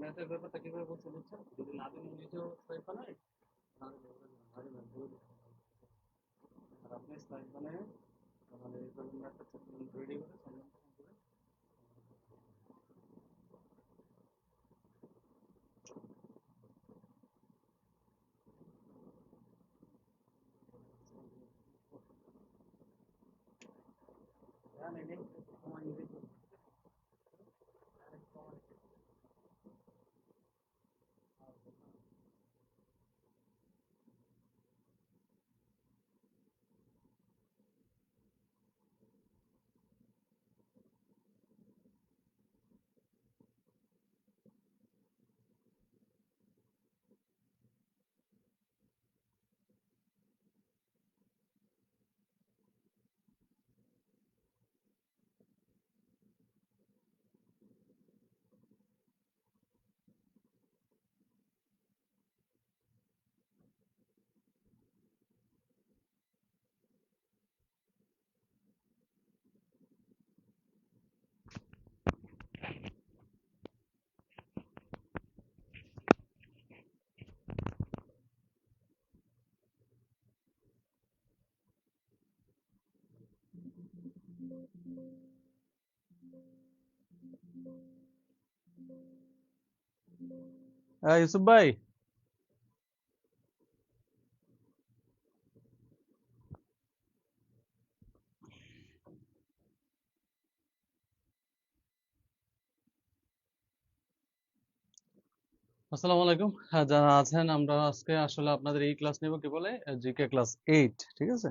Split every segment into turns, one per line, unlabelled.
ম্যাথের ব্যাপারটা কীভাবে বলছে বুঝছেন যদি নাদিম নিজেও স্লাইড বানায় তাহলে। আর আপনি স্লাইড বানায় আমাদের এইভাবে ম্যাথটা রেডি করে সমাধান করে জানেন এই সময় নিজেই করতে
হ্যাঁ ইউসুফ ভাই আসসালামু আলাইকুম। যারা আছেন, আমরা আজকে আসলে আপনাদের এই ক্লাস নেব কি বলে? জিকে ক্লাস এইট ঠিক আছে?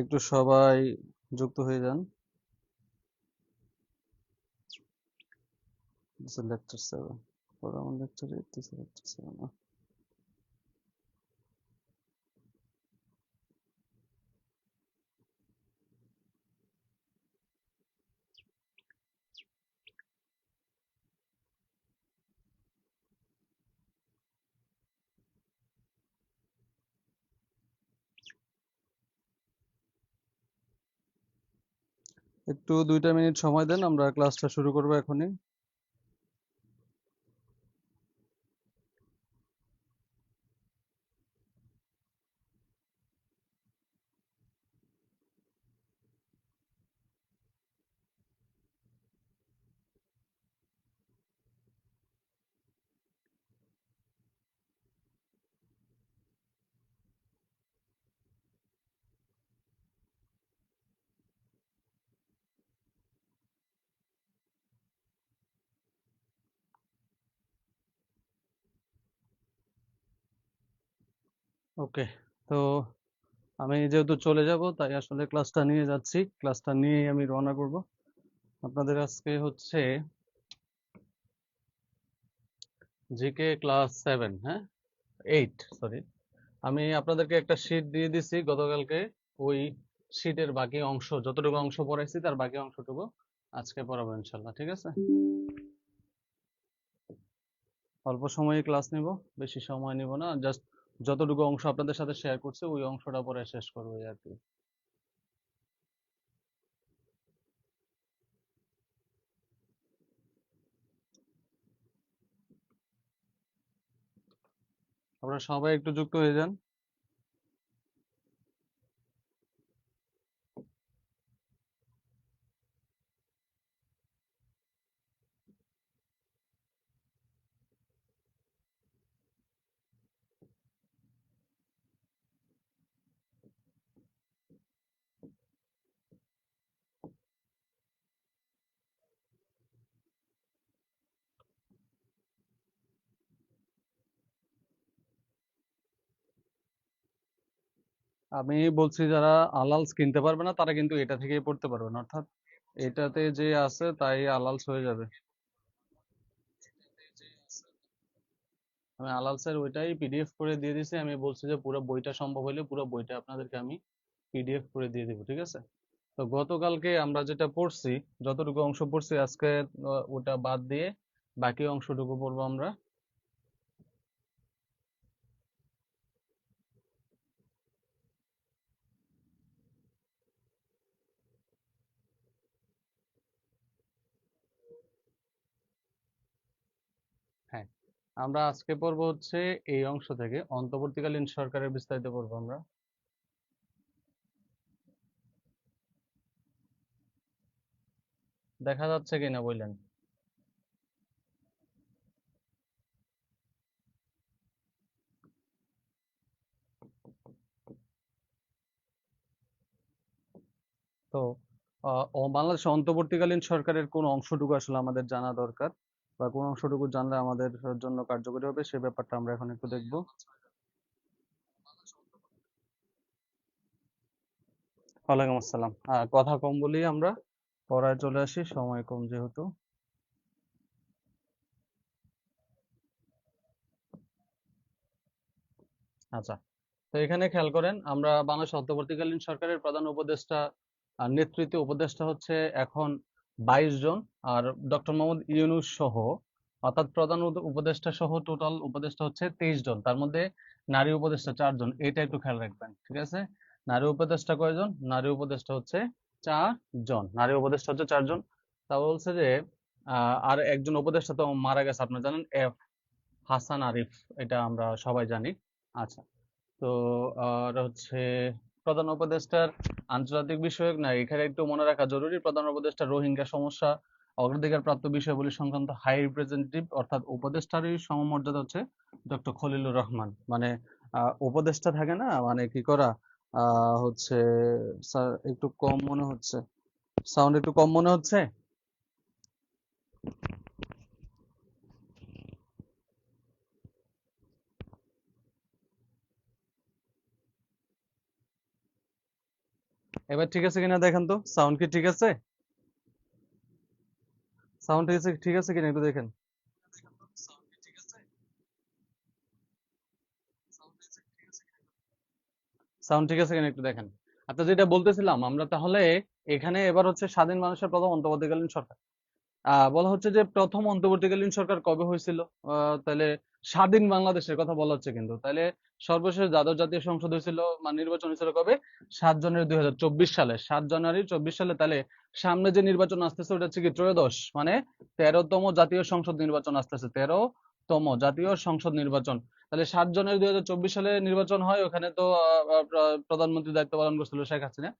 একটু সবাই যুক্ত হয়ে যান। লেকচার সেভেন আমার lecture eight this lecture seven একটু দুইটা মিনিট সময় দেন, আমরা ক্লাসটা শুরু করব এখনই। ওকে, তো আমি যেহেতু চলে যাব, তাই আসলে ক্লাসটা নিয়ে যাচ্ছি। ক্লাসটা নিয়েই আমি রওনা করব। আপনাদের আজকে হচ্ছে জিকে ক্লাস সেভেন হ্যাঁ? এইট সরি আমি আপনাদেরকে একটা শিট দিয়ে দিছি গতকালকে। ওই শিটের বাকি অংশ, যতটুকু অংশ পড়াইছি, তার বাকি অংশটুকু আজকে পড়াবো ইনশাল্লাহ ঠিক আছে? অল্প সময়ে ক্লাস নিব, বেশি সময় নিব না জাস্ট যতটুকু অংশ আপনাদের সাথে শেয়ার করছি, ওই অংশটা পরে শেষ করব আর কি। আপনারা সবাই একটু যুক্ত হয়ে যান। আমি বলছি যারা আলালস কিনতে পারবে না, তারা কিন্তু এটা থেকেই পড়তে পারবে না, অর্থাৎ এটাতে যে আছে তাই আলালস হয়ে যাবে। আমি আলালসের ওইটাই পিডিএফ করে দিয়ে দিছি, আমি বলছি যে পুরো বইটা সম্ভব হলে পুরো বইটা আপনাদেরকে আমি পিডিএফ করে দিয়ে দিব, ঠিক আছে? তো গতকালকে আমরা যেটা পড়ছি, যতটুকু অংশ পড়ছি, আজকে ওটা বাদ দিয়ে বাকি অংশটুকু পড়ব আমরা। আমরা আজকে পড়ব হচ্ছে এই অংশ থেকে, অন্তর্বর্তীকালীন সরকারের বিস্তারিত পড়ব আমরা। দেখা যাচ্ছে কিনা বললেন। তো বাংলাদেশ অন্তর্বর্তীকালীন সরকারের কোন অংশটুকু আসলে আমাদের জানা দরকার। বা কোন অংশটুকু জানলে আমাদের জন্য কার্যকরী হবে, সে ব্যাপারটা আমরা এখন একটু দেখব। ওয়ালাইকুম আসসালাম। কথা কম বলি আমরা পড়ায় চলে আসি, সময় কম যেহেতু। আচ্ছা তো এখানে খেয়াল করেন, আমরা বাংলাদেশ অন্তর্বর্তীকালীন সরকারের প্রধান উপদেষ্টা নেতৃত্বে উপদেষ্টা হচ্ছে এখন বাইশ জন আর ডক্টর মোহাম্মদ ইউনুস সহ, অর্থাৎ প্রধান উপদেষ্টা সহ টোটাল উপদেষ্টা হচ্ছে তেইশ জন। তার মধ্যে নারী উপদেষ্টা চারজন এটা একটু খেয়াল রাখবেন, ঠিক আছে? নারী উপদেষ্টা কয়জন নারী উপদেষ্টা হচ্ছে চারজন নারী উপদেষ্টা হচ্ছে চারজন তা বলছে যে আর একজন উপদেষ্টা তো মারা গেছে, আপনারা জানেন? এফ হাসান আরিফ, এটা আমরা সবাই জানি। আচ্ছা তো আর হচ্ছে প্রধান উপদেষ্টার আন্তর্জাতিক বিষয়ক না, এখানে একটু মনে রাখা জরুরি। প্রধান উপদেষ্টা রোহিঙ্গা সমস্যা অগ্রাধিকার প্রাপ্ত বিষয়গুলি সংক্রান্ত হাই রিপ্রেজেন্টেটিভ অর্থাৎ উপদেষ্টারই সমমর্যাদা হচ্ছে ডক্টর খলিলুর রহমান। মানে উপদেষ্টা থাকে না মানে কি করা হচ্ছে, স্যার, একটু কম মনে হচ্ছে। সাউন্ড একটু কম মনে হচ্ছে? এবার ঠিক আছে কিনা দেখেন তো সাউন্ড কি ঠিক আছে? সাউন্ড ঠিক আছে ঠিক আছে কিনা একটু দেখেন। সাউন্ড ঠিক আছে কিনা একটু দেখেন। আচ্ছা যেটা বলতেছিলাম, আমরা তাহলে এখানে এবার হচ্ছে স্বাধীন মানুষের প্রথম অন্তর্বর্তীকালীন সরকার। বলা হচ্ছে যে প্রথম অন্তর্বর্তীকালীন সরকার কবে হয়েছিল? তাহলে স্বাধীন বাংলাদেশের কথা বলা হচ্ছে কিন্তু। তাহলে সর্বশেষ দ্বাদশ জাতীয় সংসদ হয়েছিল মানে নির্বাচন হয়েছিল কবে? সাত জানুয়ারি দুই হাজার চব্বিশ সালে। সাত জানুয়ারি চব্বিশ সালে তাহলে সামনে যে নির্বাচন আসতেছে, ওটা হচ্ছে কি ত্রয়োদশ? মানে তেরোতম জাতীয় সংসদ নির্বাচন আসতেছে। তেরোতম জাতীয় সংসদ নির্বাচন। তাহলে সাত জানুয়ারি দুই হাজার চব্বিশ সালে নির্বাচন হয়, ওখানে তো প্রধানমন্ত্রী দায়িত্ব পালন করছিল শেখ হাসিনা।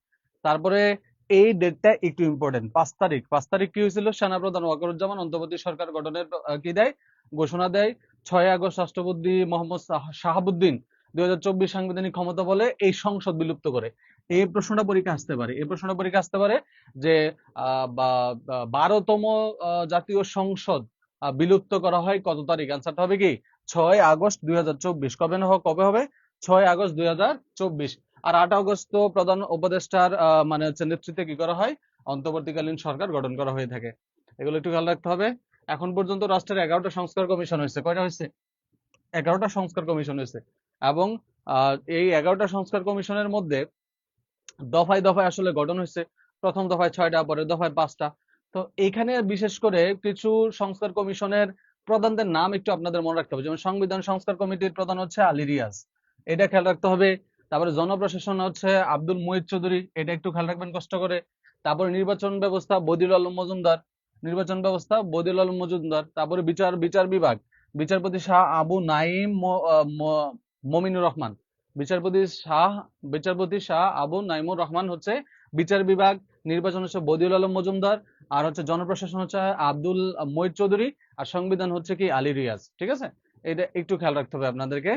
তারপরে এই ডেটটা একটু ইম্পর্টেন্ট পাঁচ তারিখ। পাঁচ তারিখ কি হয়েছিল? সেনাপ্রধান ওয়াকারুজ্জামান অন্তর্বর্তী সরকার গঠনের কি দেয়? ঘোষণা দেয়। ছয় আগস্ট রাষ্ট্রপতি মোহাম্মদ শাহাবুদ্দিন দুই হাজার চব্বিশ সাংবিধানিক ক্ষমতা বলে এই সংসদ বিলুপ্ত করে। এই প্রশ্নটা পরীক্ষা আসতে পারে। এই প্রশ্নটা পরীক্ষা আসতে পারে যে আহ, বারোতম জাতীয় সংসদ বিলুপ্ত করা হয় কত তারিখ? আনসারটা হবে কি? ছয় আগস্ট দুই হাজার চব্বিশ। কবে কবে হবে? ছয় আগস্ট দুই হাজার চব্বিশ। আর আট আগস্ট তো প্রধান উপদেষ্টার মানে হচ্ছে নেতৃত্বে কি করা হয়? অন্তর্বর্তীকালীন সরকার গঠন করা হয়ে থাকে। এগুলো একটু খেয়াল রাখতে হবে। এখন পর্যন্ত রাষ্ট্রের এগারোটা সংস্কার কমিশন হয়েছে। কয়টা হয়েছে? এগারোটা সংস্কার কমিশন হয়েছে। এবং এই এগারোটা সংস্কার কমিশনের মধ্যে দফায় দফায় আসলে গঠন হয়েছে। প্রথম দফায় ছয়টা, পরের দফায় পাঁচটা। তো এখানে বিশেষ করে কিছু সংস্কার কমিশনের প্রধানদের নাম একটু আপনাদের মনে রাখতে হবে। যেমন সংবিধান সংস্কার কমিটির প্রধান হচ্ছে আলী রিয়াজ। এটা খেয়াল রাখতে হবে। তারপরে জনপ্রশাসন হচ্ছে আব্দুল মুহিত চৌধুরী, এটা একটু খেয়াল রাখবেন কষ্ট করে। তারপরে নির্বাচন ব্যবস্থা, বদিউল আলম মজুমদার। নির্বাচন ব্যবস্থা, বদিউল আলম মজুমদার। তারপরে বিচার বিচার বিভাগ। বিচারপতি শাহ আবু নাইম মমিনুর রহমান। বিচারপতি শাহ বিচারপতি শাহ আবু নাইমুর রহমান হচ্ছে বিচার বিভাগ। নির্বাচন হচ্ছে বদিউল আলম মজুমদার। আর হচ্ছে জনপ্রশাসন হচ্ছে আব্দুল মঈদ চৌধুরী। আর সংবিধান হচ্ছে কি আলী রিয়াজ। ঠিক আছে? এটা একটু খেয়াল রাখতে হবে আপনাদেরকে।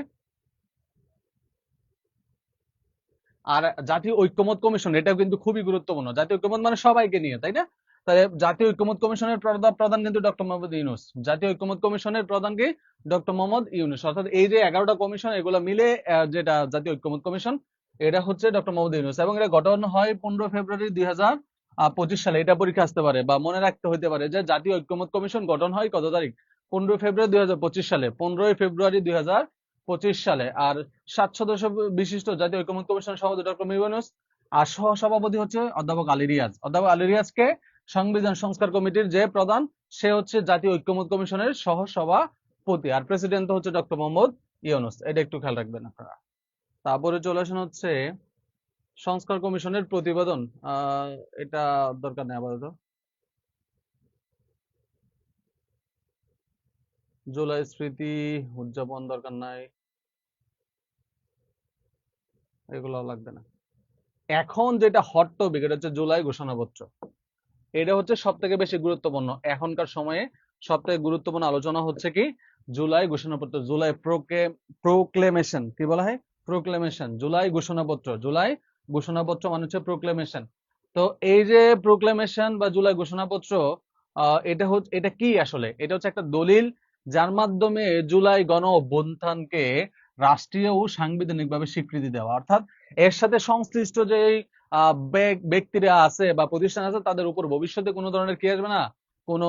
আর জাতীয় ঐক্যমত কমিশন, এটাও কিন্তু খুবই গুরুত্বপূর্ণ। জাতীয় ঐক্যমত মানে সবাইকে নিয়ে, তাই না? তাহলে জাতীয় ঐক্যমত কমিশনের প্রধান কিন্তু ডক্টর মোহাম্মদ ইউনুস। জাতীয় ঐক্যমত কমিশনের প্রধান কি? ডক্টর মোহাম্মদ ইউনুস। অর্থাৎ এই যে এগারোটা কমিশন, এগুলো মিলে যেটা জাতীয় ঐক্যমত কমিশন, এটা হচ্ছে ডক্টর মোহাম্মদ ইউনুস। এবং এটা গঠন হয় পনেরো ফেব্রুয়ারি দুই হাজার পঁচিশ সালে। এটা পরীক্ষা আসতে পারে বা মনে রাখতে হতে পারে যে জাতীয় ঐক্যমত কমিশন গঠন হয় কত তারিখ? পনেরো ফেব্রুয়ারি দুই হাজার পঁচিশ সালে। পনেরোই ফেব্রুয়ারি দুই হাজার পঁচিশ সালে। আর সাত সদস্য বিশিষ্ট জাতীয় ঐক্যমত কমিশন সভাপতি ডক্টর মিবানুস আর সহ সভাপতি হচ্ছে অধ্যাপক আলী রিয়াজ। অধ্যাপক আলী রিয়াজকে সংবিধান সংস্কার কমিটির যে প্রধান, সে হচ্ছে জাতীয় ঐক্যমত কমিশনের সহ সভাপতি আর প্রেসিডেন্ট হচ্ছে ডক্টর মোহাম্মদ ইউনুস। এটা একটু খেয়াল রাখবেন আপনারা। তারপরে চলে আসেন হচ্ছে সংস্কার কমিশনের প্রতিবেদন। এটা দরকার নেই আপাতত। জুলাই স্মৃতি, উদযাপন দরকার নাই। এগুলো লাগবে না। এখন যেটা হট টপিক এটা হচ্ছে জুলাই ঘোষণাপত্র। এটা হচ্ছে সব থেকে বেশি গুরুত্বপূর্ণ। এখনকার সময়ে সব থেকে গুরুত্বপূর্ণ আলোচনা হচ্ছে কি? জুলাই ঘোষণাপত্র, জুলাই প্রোক্লেমেশন কি বলা হয়? প্রোক্লেমেশন জুলাই ঘোষণাপত্র জুলাই ঘোষণাপত্র মানে হচ্ছে প্রোক্লেমেশন তো এই যে প্রোক্লেমেশন বা জুলাই ঘোষণাপত্র এটা হচ্ছে, এটা কি আসলে? এটা হচ্ছে একটা দলিল যার মাধ্যমে জুলাই গণ অভ্যুত্থানকে রাষ্ট্রীয় ও সাংবিধানিকভাবে স্বীকৃতি দেওয়া। অর্থাৎ এর সাথে সংশ্লিষ্ট যে ব্যক্তিরা আছে বা প্রতিষ্ঠান আছে, তাদের উপর ভবিষ্যতে কোনো ধরনের কি আসবে না? কোনো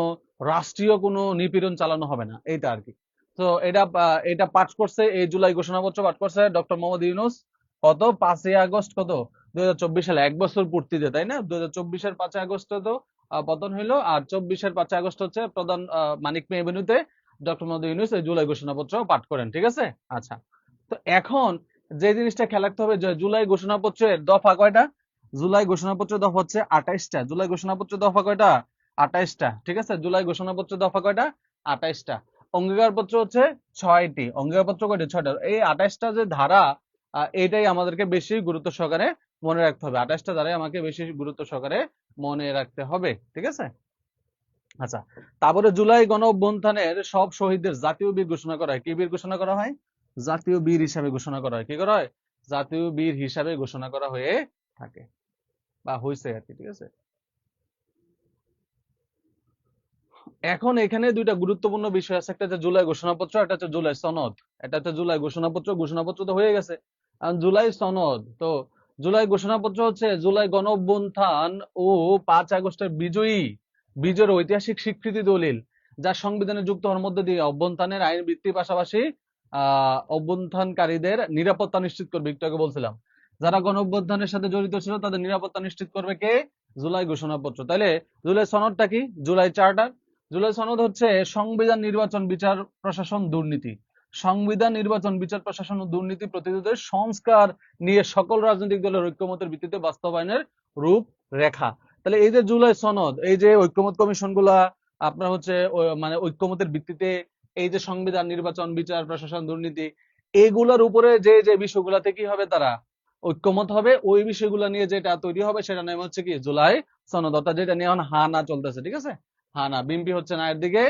রাষ্ট্রীয় কোনো নিপীড়ন চালানো হবে না। এইটা আর কি তো এটা এটা পাঠ করছে এই জুলাই ঘোষণাপত্র পাঠ করছে ডক্টর মোহাম্মদ ইউনুস। কত? পাঁচই আগস্ট কত? দুই হাজার চব্বিশ সালে এক বছর পূর্তিতে, তাই না? দুই হাজার চব্বিশের পাঁচই আগস্ট তো পতন হইল। আর চব্বিশের পাঁচই আগস্ট হচ্ছে প্রধান মানিক মে, এভিনিউতে। ডক্টর মোহাম্মদ ইউনুস এই জুলাই ঘোষণাপত্র পাঠ করেন ঠিক আছে? আচ্ছা। তো এখন যে জিনিসটা খেয়াল রাখতে হবে যে জুলাই ঘোষণাপত্রের দফা কয়টা? জুলাই ঘোষণাপত্রের দফা হচ্ছে আঠাইশটা। জুলাই ঘোষণাপত্রের দফা কয়টা? আঠাইশটা ঠিক আছে? জুলাই ঘোষণাপত্রের দফা কয়টা? আঠাইশটা। অঙ্গীকারপত্র হচ্ছে ছয়টি। অঙ্গীকারপত্র কয়টি? ছয়টা। এই আঠাইশটা যে ধারা আহ, এইটাই আমাদেরকে বেশি গুরুত্ব সহকারে মনে রাখতে হবে। আঠাশটা ধারাই আমাকে বেশি গুরুত্ব সহকারে মনে রাখতে হবে ঠিক আছে? আচ্ছা তারপরে জুলাই গণ সব শহীদদের জাতীয় বীর ঘোষণা করা হয়। কি বীর ঘোষণা করা হয়? জাতীয় বীর হিসাবে ঘোষণা করা হয়। কি করা হয়? জাতীয় বীর হিসাবে ঘোষণা করা হয়ে থাকে। বা হয়েছে আর কি, ঠিক আছে? এখন এখানে দুইটা গুরুত্বপূর্ণ বিষয় আছে। একটা হচ্ছে জুলাই ঘোষণাপত্র, একটা হচ্ছে জুলাই সনদ। এটা হচ্ছে জুলাই ঘোষণাপত্র ঘোষণাপত্র তো হয়ে গেছে। জুলাই সনদ, তো জুলাই ঘোষণাপত্র হচ্ছে জুলাই গণ ও পাঁচ আগস্টের বিজয়ী বিজয়ের ঐতিহাসিক স্বীকৃতি দলিল যা সংবিধানে যুক্ত হওয়ার মধ্যে দিয়ে অভ্যন্থানের আইন বৃত্তির পাশাপাশি আহ অভ্যন্থানকারীদের নিরাপত্তা নিশ্চিত করবে একটু আগে বলছিলাম। যারা গণ অভ্যুত্থানের সাথে জড়িত ছিল, তাদের নিরাপত্তা নিশ্চিত করবে কে? জুলাই ঘোষণাপত্র। তাইলে জুলাই সনদটা কি? জুলাই চার্টার। জুলাই সনদ হচ্ছে সংবিধান নির্বাচন বিচার প্রশাসন দুর্নীতি। সংবিধান নির্বাচন বিচার প্রশাসন ও দুর্নীতি প্রতিরোধের সংস্কার নিয়ে সকল রাজনৈতিক দলের ঐক্যমতের ভিত্তিতে বাস্তবায়নের রূপ রেখা তাহলে এই যে জুলাই সনদ, এই যে ঐক্যমত কমিশনগুলা আপনার হচ্ছে মানে ঐক্যমতের ভিত্তিতে এই যে সংবিধান, নির্বাচন, বিচার, প্রশাসন, দুর্নীতি, এগুলার উপরে যে যে বিষয়গুলাতে কি হবে তারা? ঐক্যমত হবে, ওই বিষয়গুলো নিয়ে যেটা তৈরি হবে সেটা নাম হচ্ছে কি? জুলাই সনদ, অর্থাৎ যেটা নিয়ে এখন হা না চলতেছে, ঠিক আছে? হা না বিএনপি হচ্ছে নায়ের দিকে,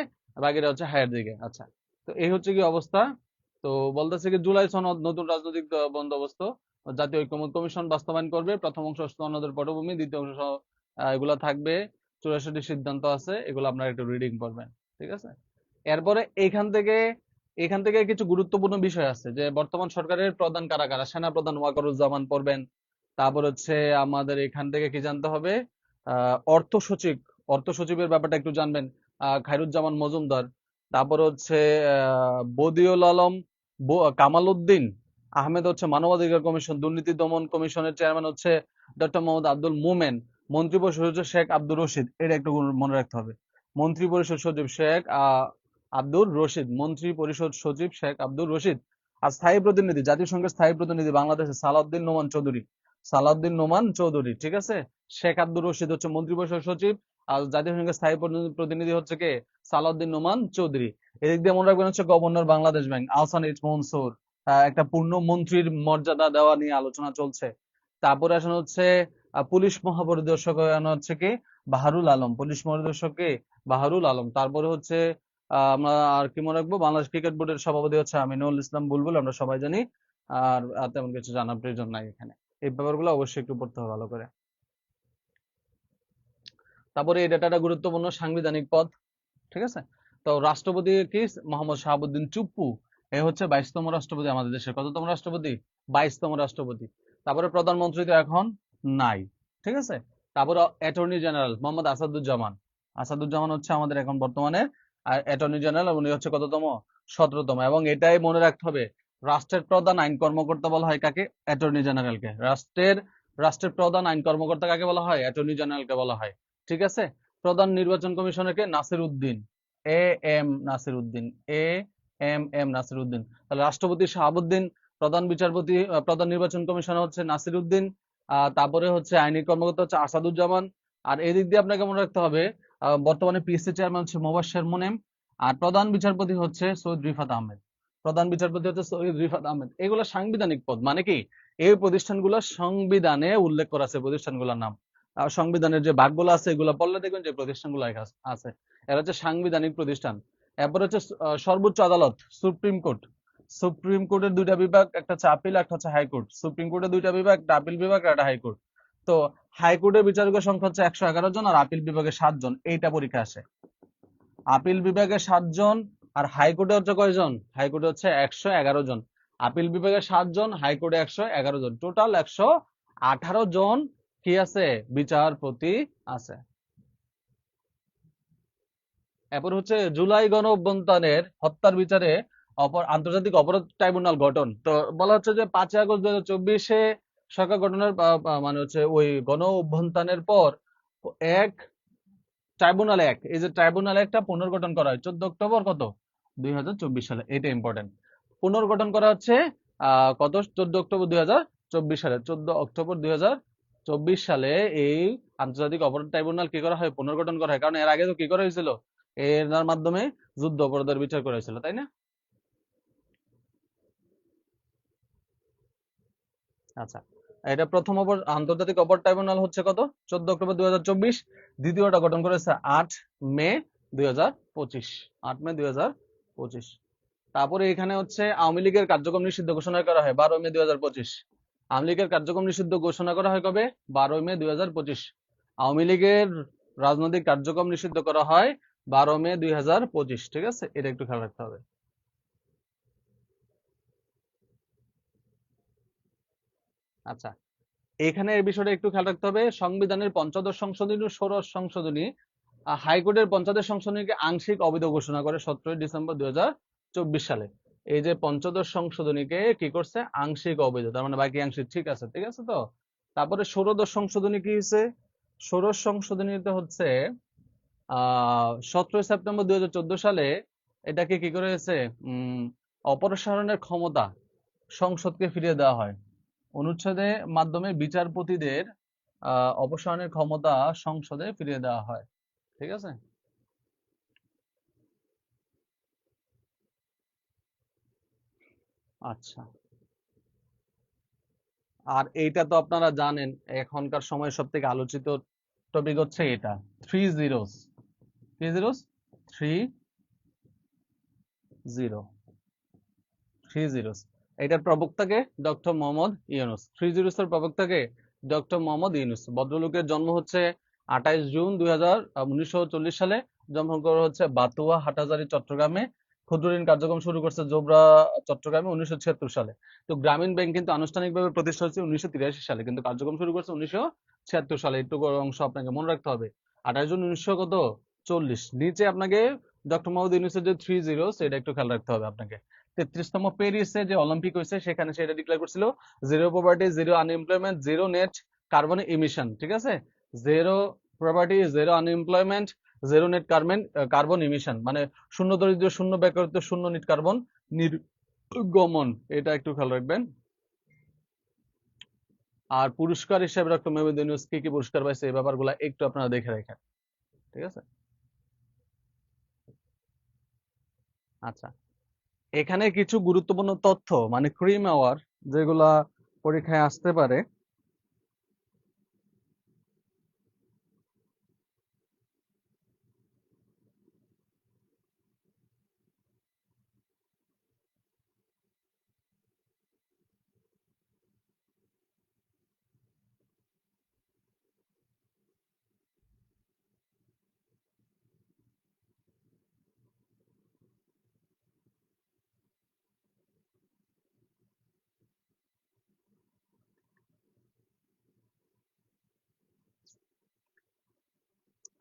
বাকিরা হচ্ছে হায়ের দিকে আচ্ছা। তো এই হচ্ছে কি অবস্থা? তো বলতেছে কি জুলাই সনদ, নতুন রাজনৈতিক বন্দোবস্ত, জাতীয় ঐক্যমত কমিশন বাস্তবায়ন করবে, প্রথম অংশ সনদের পটভূমি, দ্বিতীয় অংশ এগুলা থাকবে। চুরাশিটি সিদ্ধান্ত আছে, এগুলো আপনারা একটু রিডিং করবেন, ঠিক আছে? এরপরে এইখান থেকে, এখান থেকে কিছু গুরুত্বপূর্ণ বিষয় আছে, যে বর্তমান সরকারের প্রধান কারা কারা? সেনা প্রধান ওয়াকারুজ্জামান পড়বেন, তারপর হচ্ছে আমাদের এখান থেকে কি জানতে হবে? অর্থ সচিব, অর্থ সচিবের ব্যাপারটা একটু জানবেন, আহ, খায়রুজ্জামান মজুমদার, তারপর হচ্ছে বদিউল আলম কামাল উদ্দিন আহমেদ হচ্ছে মানবাধিকার কমিশন, দুর্নীতি দমন কমিশনের চেয়ারম্যান হচ্ছে ডক্টর মোহাম্মদ আব্দুল মোমেন মন্ত্রী পরিষদ হচ্ছে শেখ আব্দুর রশিদ, এটা একটু মনে রাখতে হবে। মন্ত্রী পরিষদ সচিব শেখ আব্দুর রশিদ, মন্ত্রী পরিষদ সচিব শেখ আব্দুর রশিদ। আর স্থায়ী প্রতিনিধি, জাতিসংঘের স্থায়ী প্রতিনিধি বাংলাদেশের সালাউদ্দিন নোমান চৌধুরী। সালাউদ্দিন নোমান চৌধুরী, ঠিক আছে? শেখ আব্দুর রশিদ হচ্ছে মন্ত্রী পরিষদ সচিব, আর জাতিসংঘের স্থায়ী প্রতিনিধি- হচ্ছে কে? সালাউদ্দিন নোমান চৌধুরী। এদিক দিয়ে মনে রাখবেন হচ্ছে governor Bangladesh bank, Ahsan H Mansur. একটা পূর্ণ মন্ত্রীর মর্যাদা দেওয়া নিয়ে আলোচনা চলছে। তারপরে আসলে হচ্ছে পুলিশ মহাপরিদর্শক হচ্ছে কি? বাহারুল আলম। পুলিশ মহাপরিদর্শক বাহারুল আলম। তারপরে হচ্ছে আমরা আর কি মনে রাখব? বাংলাদেশ ক্রিকেট বোর্ডের সভাপতি হচ্ছে আমিনুল ইসলাম বুলবুল। আমরা সবাই জানি। আর আর তেমন কিছু জানার প্রয়োজন নাই এখানে। এই ব্যাপারগুলো অবশ্যই একটু পড়তে হবে ভালো করে। তারপরে এই ডেটাটা গুরুত্বপূর্ণ সাংবিধানিক পদ ঠিক আছে? তো রাষ্ট্রপতি কি? মোহাম্মদ শাহাবুদ্দিন চুপ্পু। এ হচ্ছে বাইশতম রাষ্ট্রপতি আমাদের দেশের। কততম রাষ্ট্রপতি? বাইশতম রাষ্ট্রপতি। তারপরে প্রধানমন্ত্রী তো এখন নাই, ঠিক আছে? তারপরে অ্যাটর্নি জেনারেল মোহাম্মদ আসাদুজ্জামান। আসাদুজ্জামান হচ্ছে আমাদের এখন বর্তমানে অ্যাটর্নি জেনারেল উনি হচ্ছে কততম? সতেরোতম। এবং এটাই মনে রাখতে হবে, রাষ্ট্রের প্রধান আইন কর্মকর্তা বলা হয় কাকে? অ্যাটর্নি জেনারেলকে রাষ্ট্রের রাষ্ট্রের প্রধান আইন কর্মকর্তা কাকে বলা হয়? অ্যাটর্নি জেনারেলকে বলা হয়। ঠিক আছে? প্রধান নির্বাচন কমিশনারকে Nasir Uddin. A M Nasir Uddin. A M M Nasir Uddin. তাহলে রাষ্ট্রপতি শাহাবুদ্দিন, প্রধান বিচারপতি প্রধান নির্বাচন কমিশনার হচ্ছে নাসির উদ্দিন। তারপরে হচ্ছে আইনি কর্মকর্তা হচ্ছে আসাদুজ্জামান। আর এদিক দিয়ে আপনাকে মনে রাখতে হবে বর্তমানে পিএসসি চেয়ারম্যান হচ্ছে মোবাশ্বের মোনেম আর প্রধান বিচারপতি হচ্ছে সৈয়দ রিফাত আহমেদ। প্রধান বিচারপতি হচ্ছে সৈয়দ রিফাত আহমেদ। এগুলো সাংবিধানিক পদ মানে কি? এই প্রতিষ্ঠানগুলো সংবিধানে উল্লেখ করা আছে, প্রতিষ্ঠানগুলোর নাম। সংবিধানের যে ভাগগুলো আছে, এগুলো পড়লে দেখবেন যে প্রতিষ্ঠানগুলো আছে। এরা হচ্ছে সাংবিধানিক প্রতিষ্ঠান। এরপর হচ্ছে সর্বোচ্চ আদালত, সুপ্রিম কোর্ট। সুপ্রিম কোর্টের দুইটা বিভাগ, একটা হচ্ছে আপিল একটা হচ্ছে হাইকোর্ট। সুপ্রিম কোর্টের দুইটা বিভাগ, একটা আপিল বিভাগ একটা হাইকোর্ট। তো হাইকোর্টের বিচারকের সংখ্যা হচ্ছে একশো এগারো জন আর আপিল বিভাগে সাতজন এইটা পরীক্ষা আসে। আপিল বিভাগে সাতজন আর হাইকোর্টে হচ্ছে কয়জন? হাইকোর্টে হচ্ছে একশো এগারো জন। আপিল বিভাগে সাতজন হাইকোর্টে একশো এগারো জন। টোটাল একশো আঠারো জন কি আছে? বিচারপতি আছে। এরপর হচ্ছে জুলাই গণ অভ্যুত্থানের হত্যার বিচারে আন্তর্জাতিক অপরাধ ট্রাইব্যুনাল গঠন। তো বলা হচ্ছে যে পাঁচই আগস্ট দুই হাজার চব্বিশে সরকার গঠনের মানে হচ্ছে ওই গণ অভ্যুত্থানের পর এক, ট্রাইব্যুনাল এক। এই যে ট্রাইব্যুনাল একটা পুনর্গঠন করা হয়, চোদ্দ অক্টোবর কত? দুই হাজার চব্বিশ সালে, এটা ইম্পর্টেন্ট পুনর্গঠন করা হচ্ছে কত? চোদ্দ অক্টোবর দুই হাজার চব্বিশ সালে। চোদ্দ অক্টোবর দুই হাজার চব্বিশ সালে এই আন্তর্জাতিক অপরাধ ট্রাইব্যুনাল কি করা হয়? পুনর্গঠন করা হয়। কারণ এর আগে তো কি করা হয়েছিল? এর মাধ্যমে যুদ্ধ অপরাধের বিচার করা হয়েছিল, তাই না? আচ্ছা এটা প্রথম অপর আন্তর্জাতিক অপরাধ ট্রাইব্যুনাল হচ্ছে কত? চোদ্দ অক্টোবর দুই হাজার চব্বিশ, দ্বিতীয়টা গঠন করেছে আট মে দুই আট মে দুই হাজার পঁচিশ। তারপরে এখানে হচ্ছে আওয়ামী লীগের কার্যক্রম নিষিদ্ধ ঘোষণা করা হয় বারো মে দুই হাজার পঁচিশ। আওয়ামী লীগের কার্যক্রম নিষিদ্ধ ঘোষণা করা হয় কবে? বারো মে দুই হাজার পঁচিশ। আওয়ামী লীগের রাজনৈতিক কার্যক্রম নিষিদ্ধ করা হয় বারো মে দুই হাজার পঁচিশ। ঠিক আছে? এটা একটু খেয়াল রাখতে হবে। আচ্ছা। এখানে এই বিষয়টা একটু খেয়াল রাখতে হবে। সংবিধানের পঞ্চদশ সংশোধনী ও ষোড়শ সংশোধনী হাইকোর্টের পঞ্চদশ সংশোধনীকে আংশিক অবৈধ ঘোষণা করে সতেরোই ডিসেম্বর দুই সালে। এই যে পঞ্চদশ সংশোধনীকে কি করছে? আংশিক অবৈধ। তার মানে বাকি আংশিক ঠিক আছে ঠিক আছে তো? তারপরে ষোড়দশ সংশোধনী কি হয়েছে? ষোড়শ সংশোধনীতে হচ্ছে আহ সতেরোই সেপ্টেম্বর দুই হাজার চোদ্দ সালে এটাকে কি করে হয়েছে উম, অপসারণের ক্ষমতা সংসদকে ফিরিয়ে দেওয়া হয়। অনুচ্ছেদের মাধ্যমে বিচারপতিদের অপসারণের ক্ষমতা সংসদে ফিরিয়ে দেওয়া হয়। ঠিক আছে? আচ্ছা। আর এইটা তো আপনারা জানেন, এখনকার সময় সব থেকে আলোচিত টপিক হচ্ছে এটা। Three zeros three zeros three zero three zeros এটার প্রবক্তাকে doctor Mohammad Yunus. Three zeros এর প্রবক্তাকে ডক্টর মোহাম্মদ ইউনুস। ভদ্রলোকের জন্ম হচ্ছে আঠাইশ জুন দুই সালে। জন্মগ্রহণ হচ্ছে বাতুয়া হাটাজারি চট্টগ্রামে। ক্ষুদ্র ঋণ কার্যক্রম শুরু করছে জোবরা, চট্টগ্রামে, উনিশশো ছিয়াত্তর সালে। তো গ্রামীণ ব্যাংক কিন্তু আনুষ্ঠানিকভাবে প্রতিষ্ঠা হচ্ছে উনিশশো তিরাশি সালে। কিন্তু কার্যক্রম শুরু করছে উনিশশো ছিয়াত্তর সালে। একটু অংশ আপনাকে মনে রাখতে হবে। আঠাশ জুন উনিশশো কত? চল্লিশ। নিচে আপনাকে ডক্টর মোহাম্মদ ইউনুসের যে থ্রি জিরো সেটা একটু খেয়াল রাখতে হবে আপনাকে। তেত্রিশতম প্যারিসে যে অলিম্পিক হয়েছে, সেখানে সেটা ডিক্লেয়ার করছিল zero poverty zero unemployment zero net carbon emission ঠিক আছে? Zero property zero unemployment zero net carbon carbon emission মানে শূন্য দরিদ্র, শূন্য বেকারত্ব, শূন্য নেট কার্বন নির্গমন, এটা একটু খেয়াল রাখবেন। আর পুরস্কার হিসেবে ডক্টর মেহমুদ ইউনুস কি কি পুরস্কার পাইছে, এই ব্যাপারগুলো একটু আপনারা দেখে রাখেন, ঠিক আছে? আচ্ছা। এখানে কিছু গুরুত্বপূর্ণ তথ্য মানে ক্রিম আওয়ার যেগুলা পরীক্ষায় আসতে পারে।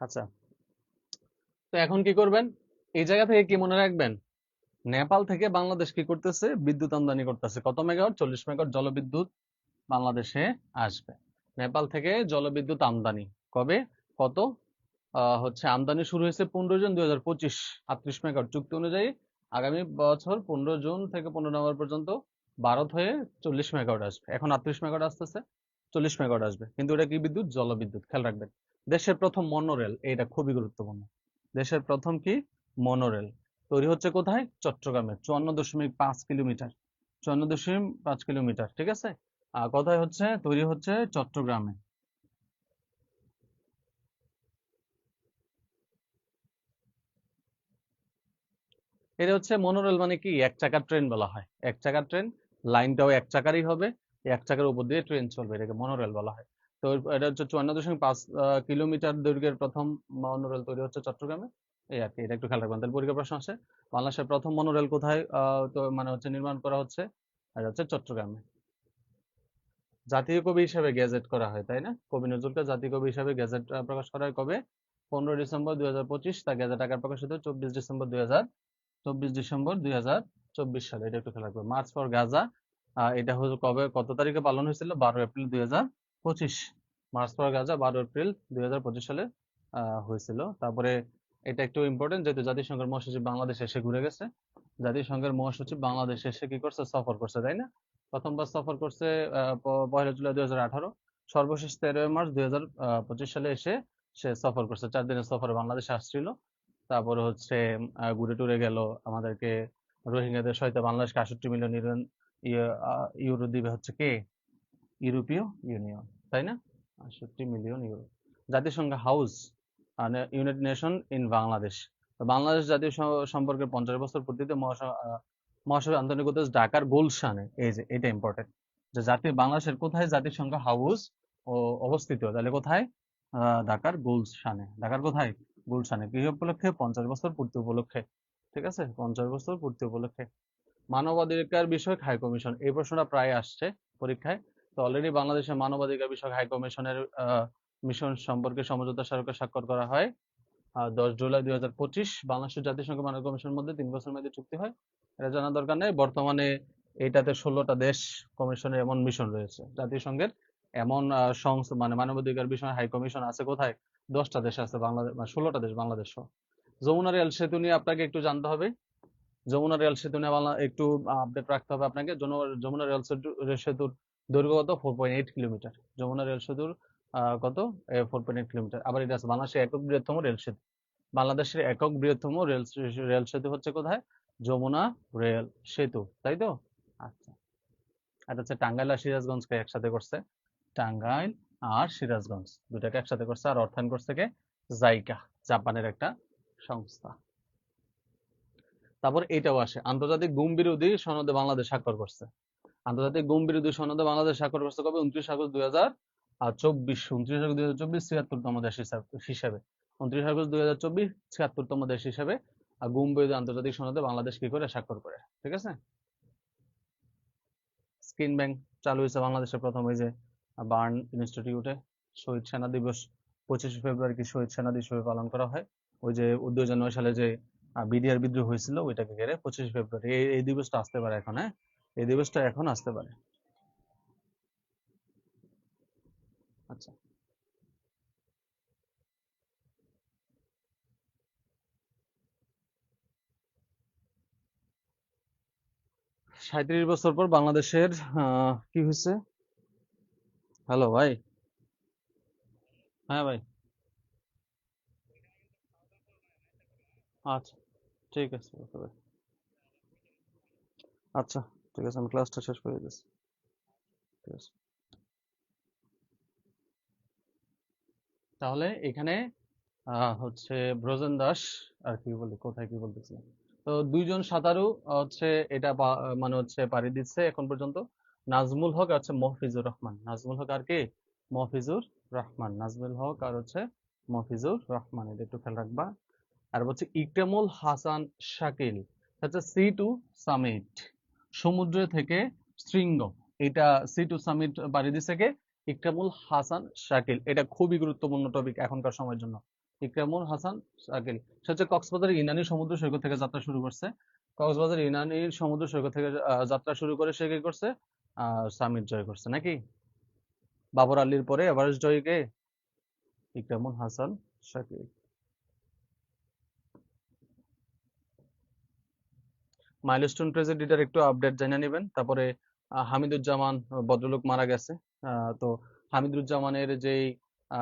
আচ্ছা। তো এখন কি করবেন? এই জায়গা থেকে কি মনে রাখবেন? নেপাল থেকে বাংলাদেশ কি করতেছে? বিদ্যুৎ আমদানি করতেছে। কত মেগাওয়াট? চল্লিশ মেগাওয়াট জলবিদ্যুৎ বাংলাদেশে আসবে। নেপাল থেকে জলবিদ্যুৎ আমদানি। কবে? কত? হচ্ছে আমদানি শুরু হয়েছে পনেরো জুন দুই হাজার পঁচিশ। আটত্রিশ মেগাওয়াট। চুক্তি অনুযায়ী আগামী বছর পনেরো জুন থেকে পনেরো নভেম্বর পর্যন্ত ভারত হয়ে চল্লিশ মেগাওয়াট আসবে। এখন আটত্রিশ মেগাওয়াট আসতেছে, চল্লিশ মেগাওয়াট আসবে। কিন্তু এটা কি বিদ্যুৎ? জলবিদ্যুৎ। খেয়াল রাখবেন। দেশের প্রথম মনোরেল এটা খুবই গুরুত্বপূর্ণ। দেশের প্রথম কি? মনোরেল তৈরি হচ্ছে কোথায়? চট্টগ্রামে, চুয়ান্ন দশমিক পাঁচ কিলোমিটার। চুয়ান্ন দশমিক পাঁচ কিলোমিটার, ঠিক আছে? আর কোথায় হচ্ছে? তৈরি হচ্ছে চট্টগ্রামে। এটা হচ্ছে মনোরেল মানে কি? এক চাকার ট্রেন বলা হয়। এক চাকার ট্রেন লাইনটাও এক চাকারই হবে। এক চাকার উপর দিয়ে ট্রেন চলবে, এটাকে মনোরেল বলা হয়। তো এটা হচ্ছে চুয়ান্ন দশমিক পাঁচ কিলোমিটার দৈর্ঘ্যের প্রথম মনোরেল তৈরি হচ্ছে চট্টগ্রামে। এই আর কি, এটা একটু খেয়াল রাখবেন। পরীক্ষা প্রশ্ন আসে বাংলাদেশের প্রথম মনোরেল কোথায়? তো মানে হচ্ছে নির্মাণ করা হচ্ছে এটা হচ্ছে চট্টগ্রামে। জাতীয় কবি হিসেবে গেজেট করা হয়, তাই না? কবি নজরুলকে জাতীয় কবি হিসেবে গেজেট প্রকাশ করা হয় কবে? পনেরো ডিসেম্বর দুই হাজার পঁচিশ তা গেজেট আকার প্রকাশিত চব্বিশ ডিসেম্বর দুই হাজার, চব্বিশ ডিসেম্বর দুই হাজার চব্বিশ সালে, এটা একটু খেয়াল রাখবে মার্চ ফর গাজা এটা হচ্ছে কবে, কত তারিখে পালন হয়েছিল? বারো এপ্রিল দুই হাজার পঁচিশ। মার্চ ফর গাজা, বারো এপ্রিল দুই হাজার পঁচিশ সালে হয়েছিল। তারপরে এটা একটু ইম্পর্টেন্ট যেহেতু জাতিসংঘের মহাসচিব বাংলাদেশে এসে ঘুরে গেছে। জাতিসংঘের মহাসচিব বাংলাদেশে এসে কি করছে? সফর করছে, তাই না? প্রথমবার সফর করছে পয়লা জুলাই দুই হাজার আঠারো। সর্বশেষ তেরোই মার্চ দুই হাজার পঁচিশ সালে এসে সে সফর করছে। চার দিনের সফরে বাংলাদেশে আসছিল। তারপরে হচ্ছে ঘুরে টুরে গেল আমাদেরকে রোহিঙ্গাদের সহায়তা বাংলাদেশকে আষট্টি মিলিয়ন ইউরো দিবে হচ্ছে কে? ইউরোপীয় ইউনিয়ন, তাই না? আটষট্টি মিলিয়ন ইউরো জাতিসংঘ house united nation in Bangladesh. Bangladesh জাতীয় স- সম্পর্কের পঞ্চাশ বছর পূর্তিতে মহাসভা আন্তর্জাতিক উদ্দেশ্য ঢাকার গুলশানে। এই যে, এটা ইম্পর্টেন্ট যে জাতীয় বাংলাদেশের কোথায় জাতিসংঘ হাউস ও অবস্থিত? তাহলে কোথায়? ঢাকার গুলশানে। ঢাকার কোথায়? গুলশানে। কি উপলক্ষে পঞ্চাশ বছর পূর্তি উপলক্ষে। ঠিক আছে? পঞ্চাশ বছর পূর্তি উপলক্ষে। মানবাধিকার বিষয়ক হাই কমিশন। এই প্রশ্নটা প্রায় আসছে পরীক্ষায়। তো অলরেডি বাংলাদেশে মানবাধিকার বিষয়ক হাই কমিশনের মিশন সম্পর্কে সমঝোতা স্মারকে স্বাক্ষর করা হয় দশ জুলাই দুই হাজার পঁচিশ বাংলাদেশের জাতিসংঘ মানব কমিশনের মধ্যে তিন বছর মেয়াদী চুক্তি হয়। এটা জানার দরকার নেই। বর্তমানে এইটাতে ষোলোটা দেশ কমিশনের এমন মিশন রয়েছে। জাতিসংঘের এমন সংস্থা মানে মানবাধিকার বিষয়ে হাই কমিশন আছে কোথায়? দশটা দেশ আছে বাংলাদেশ মানে ষোলোটা দেশ বাংলাদেশ যমুনা রেল সেতু নিয়ে আপনাকে একটু জানতে হবে। যমুনা রেল সেতু নিয়ে একটু আপডেট রাখতে হবে আপনাকে। যমুনা রেল সেতু, সেতুর দৈর্ঘ্য কত? Four point eight kilometre. Jamuna rail সেতুর কত? Four point eight kilometre. আবার এটা আছে, বাংলাদেশের একক বৃহত্তম রেল সেতু। বাংলাদেশের একক বৃহত্তম রেল রেল সেতু হচ্ছে কোথায়? যমুনা রেল সেতু, তাই তো? আচ্ছা। এটা হচ্ছে টাঙ্গাইল আর সিরাজগঞ্জকে একসাথে করছে। টাঙ্গাইল আর সিরাজগঞ্জ দুটাকে একসাথে করছে আর অর্থায়ন করছে কে? জাইকা, জাপানের একটা সংস্থা। তারপর এটাও আসে। আন্তর্জাতিক গুম বিরোধী সনদে বাংলাদেশ স্বাক্ষর করছে। আন্তর্জাতিক গুম বিরোধী সনদে বাংলাদেশ স্বাক্ষর করছে কবে? উনত্রিশ আগস্ট দুই হাজার চব্বিশ উনত্রিশ আগস্ট দুই হাজার চব্বিশ ছিয়াত্তরতম দেশ হিসাব- উনত্রিশ আগস্ট দুই হাজার চব্বিশ ছিয়াত্তরতম দেশ হিসেবে। আহ, গুম বিরোধী আন্তর্জাতিক সনদে বাংলাদেশ কি করে স্বাক্ষর করে? ঠিক আছে? স্কিন ব্যাংক চালু হয়েছে বাংলাদেশে প্রথম ওই যে বার্ন ইনস্টিটিউটে। শহীদ সেনা দিবস পঁচিশে ফেব্রুয়ারি শহীদ সেনা দিবস পালন করা হয়? ওই যে দুই হাজার নয় সালে যে বিডিআর বিদ্রোহ হয়েছিল ওইটাকে ঘিরে পঁচিশে ফেব্রুয়ারি। এই এই দিবসটা আসতে পারে এখন হ্যাঁ? এই দিবসটা এখন আসতে পারে। আচ্ছা। সাঁইত্রিশ বছর পর বাংলাদেশের কি হয়েছে হ্যালো ভাই। হ্যাঁ ভাই। আচ্ছা ঠিক আছে আচ্ছা। ঠিক আছে, আমি ক্লাসটা শেষ করে দিচ্ছি ঠিক আছে। তাহলে এখানে হচ্ছে ব্রজেন দাস আর কি বলি, কোথায় কি বলতেছি? তো দুইজন সাঁতারু হচ্ছে এটা মানে হচ্ছে পাড়ি দিচ্ছে এখন পর্যন্ত। নাজমুল হক আর হচ্ছে মহফিজুর রহমান। নাজমুল হক আর কি? মহফিজুর রহমান। নাজমুল হক আর হচ্ছে মহফিজুর রহমান। এটা একটু খেয়াল রাখবা। আর হচ্ছে ইকরামুল হাসান শাকিল। হচ্ছে সি টু সামিট। সমুদ্র থেকে শৃঙ্গ, এটা সি টু সামিট পাড়ি দিচ্ছে কে? ইকরামুল হাসান শাকিল। এটা খুবই গুরুত্বপূর্ণ টপিক এখনকার সময়ের জন্য। ইকরামুল হাসান শাকিল। সে হচ্ছে কক্সবাজার ইনানি সমুদ্র সৈকত থেকে যাত্রা শুরু করছে। কক্সবাজার ইনানি সমুদ্র সৈকত থেকে যাত্রা শুরু করে সে কি করছে? সামিট জয় করছে নাকি? বাবর আলীর পরে এভারেস্ট জয় কে? ইকরামুল হাসান শাকিল। মাইলস্টোন ট্রেজেডিটার একটু আপডেট জেনে নেবেন। তারপরে হামিদুজ্জামান ভদ্রলোক মারা গেছে। তো হামিদুজ্জামানের যেই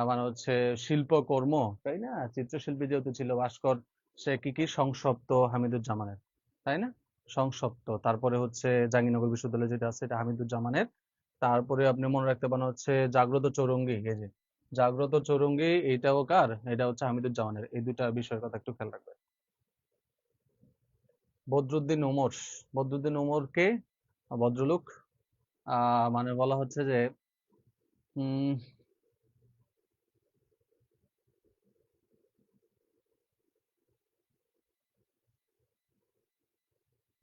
মানে হচ্ছে শিল্পকর্ম, তাই না? চিত্রশিল্পী যেহেতু ছিল, ভাস্কর, সে কি কি? সংসপ্ত হামিদুজ্জামানের, তাই না? সংসপ্ত। তারপরে হচ্ছে জাহাঙ্গীরনগর বিশ্ববিদ্যালয় যেটা আছে, এটা হামিদুজ্জামানের। তারপরে আপনি মনে রাখতে পারেন হচ্ছে জাগ্রত চৌরঙ্গী, এই যে জাগ্রত চৌরঙ্গি এইটাও কার? এটা হচ্ছে হামিদুজ্জামানের। এই দুটা বিষয়ের কথা একটু খেয়াল রাখবেন। বদরুদ্দিন ওমর বদরুদ্দিন ওমর কে ভদ্রলোক মানে বলা হচ্ছে যে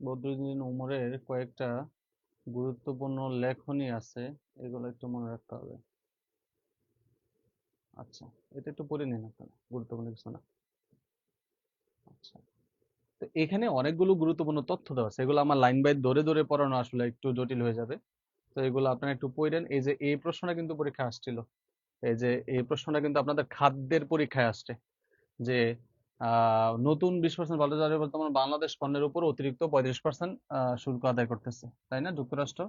বদরুদ্দিন ওমরের কয়েকটা গুরুত্বপূর্ণ লেখনী আছে, এগুলো একটু মনে রাখতে হবে। আচ্ছা এটা একটু পড়ে নিন আপনারা, গুরুত্বপূর্ণ কিছু না। আচ্ছা। তো এখানে অনেকগুলো গুরুত্বপূর্ণ তথ্য দেওয়া আছে। এগুলো আমার লাইন বাই ধরে ধরে পড়ানো আসলে একটু জটিল হয়ে যাবে। তো এগুলো আপনারা একটু পড়েন। এই যে, এই প্রশ্নটা কিন্তু পরীক্ষায় আসছিল। এই যে, এই প্রশ্নটা কিন্তু আপনাদের খাদ্যের পরীক্ষায় আসছে যে নতুন বিশ পার্সেন্ট বাজারে বর্তমান বাংলাদেশ পণ্যের উপর অতিরিক্ত পঁয়ত্রিশ পার্সেন্ট শুল্ক আদায় করতেছে। তাই না? যুক্তরাষ্ট্র?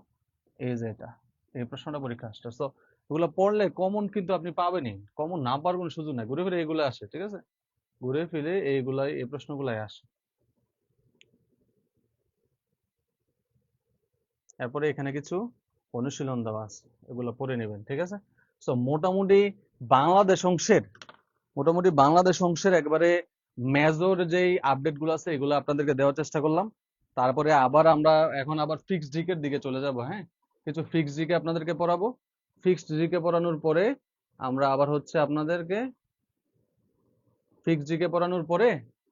এই যে এটা। এই প্রশ্নটা পরীক্ষা আসছে। তো এগুলো পড়লে কমন কিন্তু আপনি পাবেনই। কমন না পারবেন সুযোগ নাই। ঘুরে ফিরে এগুলো আসে, ঠিক আছে? ঘুরে ফিরে এইগুলাই, এই প্রশ্নগুলাই আসে। এরপরে এখানে কিছু অনুশীলন দেওয়া আছে, এগুলো পড়ে নেবেন, ঠিক আছে? তো মোটামুটি বাংলাদেশ অংশের, মোটামুটি বাংলাদেশ অংশের একবারে মেজর যেই আপডেটগুলো আছে, এগুলো আপনাদেরকে দেওয়ার চেষ্টা করলাম। তারপরে আবার আমরা এখন আবার ফিক্সড জিকের দিকে চলে যাব হ্যাঁ? কিছু ফিক্সড জিকে আপনাদেরকে পড়াবো। ফিক্সড জিকে পড়ানোর পরে আমরা আবার হচ্ছে আপনাদেরকে ফিক্সড জিকে পড়ানোর পরে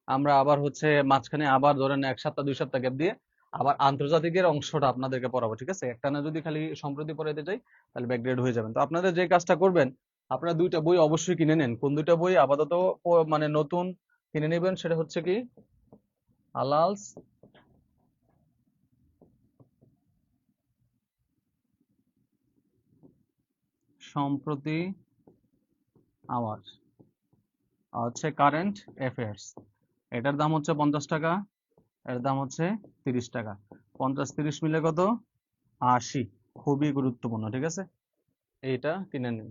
আমরা আবার হচ্ছে মাঝখানে আবার ধরেন এক সপ্তাহ, দুই সপ্তাহ গ্যাপ দিয়ে আবার আন্তর্জাতিকের অংশটা আপনাদেরকে পড়াবো, ঠিক আছে? একটা না যদি খালি সম্প্রতি পড়াইতে চাই, তাহলে ব্যাকগ্রেড হয়ে যাবেন। তো আপনাদের যে কাজটা করবেন, আপনারা দুইটা বই অবশ্যই কিনে নেন। কোন দুইটা বই আপাতত মানে নতুন কিনে নেবেন সেটা হচ্ছে কি? আলালস সম্প্রতি আওয়াজ হচ্ছে কারেন্ট অ্যাফেয়ার্স। এটার দাম হচ্ছে পঞ্চাশ টাকা। এর দাম হচ্ছে তিরিশ টাকা। পঞ্চাশ তিরিশ মিলে কত? আশি। খুবই গুরুত্বপূর্ণ, ঠিক আছে? এইটা কিনে নিন।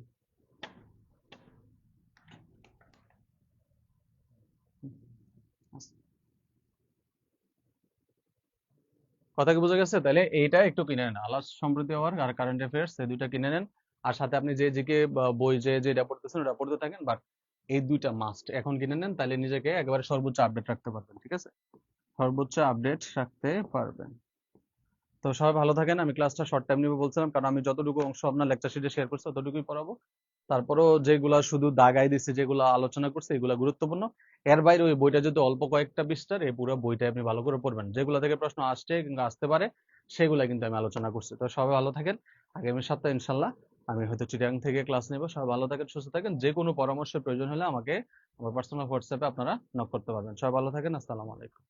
কথা কি বোঝা গেছে? তাহলে এইটা একটু কিনে নেন। আলাস সম্প্রতি আওয়ার আর কারেন্ট অ্যাফেয়ার্স এই দুইটা কিনে নেন। আর সাথে আপনি যে জিকে বই যে যেটা পড়তেছেন ওটা পড়তে থাকেন। বাট এই দুইটা মাস্ট এখন কিনে নেন, তাহলে নিজেকে একেবারে সর্বোচ্চ আপডেট রাখতে পারবেন, ঠিক আছে? সর্বোচ্চ আপডেট রাখতে পারবেন। তো সবাই ভালো থাকেন, আমি ক্লাসটা শর্ট টাইম নিব বলছিলাম, কারণ আমি যতটুকু অংশ আপনার লেকচার শিটে শেয়ার করছি, ততটুকুই পড়াবো। তারপরেও যেগুলা শুধু দাগাই দিচ্ছে, যেগুলো আলোচনা করছে, এগুলা গুরুত্বপূর্ণ। এর বাইরে ওই বইটা যদি অল্প কয়েকটা পৃষ্ঠার, এই পুরো বইটা আপনি ভালো করে পড়বেন। যেগুলো থেকে প্রশ্ন আসছে, কিংবা আসতে পারে সেগুলা কিন্তু আমি আলোচনা করছি। তো সবাই ভালো থাকেন, আগামী সপ্তাহে ইনশাল্লাহ আমি হয়তো চিটাগাং থেকে ক্লাস নেব। সবাই ভালো থাকেন, সুস্থ থাকেন যে কোনো পরামর্শের প্রয়োজন হলে আমাকে আমার পার্সোনাল হোয়াটসঅ্যাপে আপনারা নক করতে পারবেন। সবাই ভালো থাকেন, আসসালামু আলাইকুম।